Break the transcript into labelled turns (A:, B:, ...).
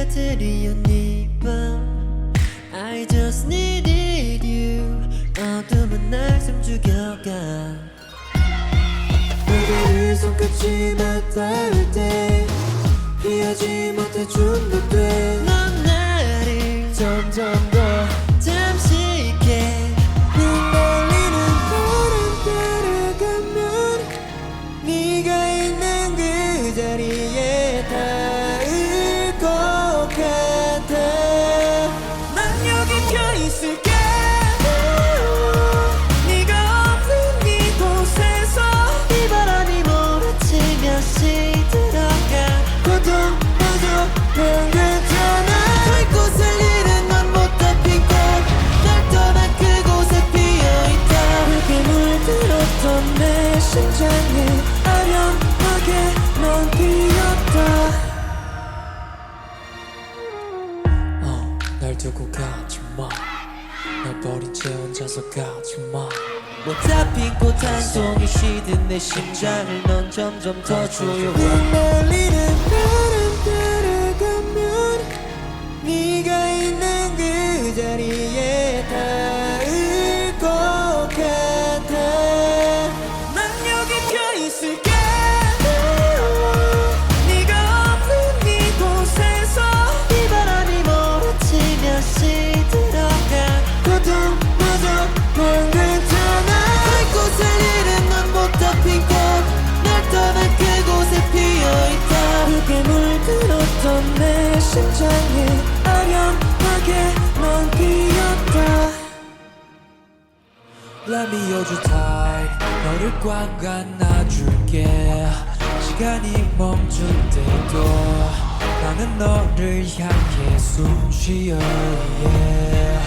A: 그려드리운 이밤. I just needed you. 어둠은 날 숨죽여가. 무대를 손끝이 맞닿을 때 피하지 못해 중독돼 넌 나를 점점 더
B: 두고 가지 마. 날 버린 채 혼자서 가지 마.
A: 못다 핀꽃한 송이 시든 내 심장을 넌 점점 더 조여와 흩날리는
B: Let me hold you tight. 너를 꽉 안아줄게. 시간이 멈춘 때도 나는 너를 향해 숨 쉬어. Yeah.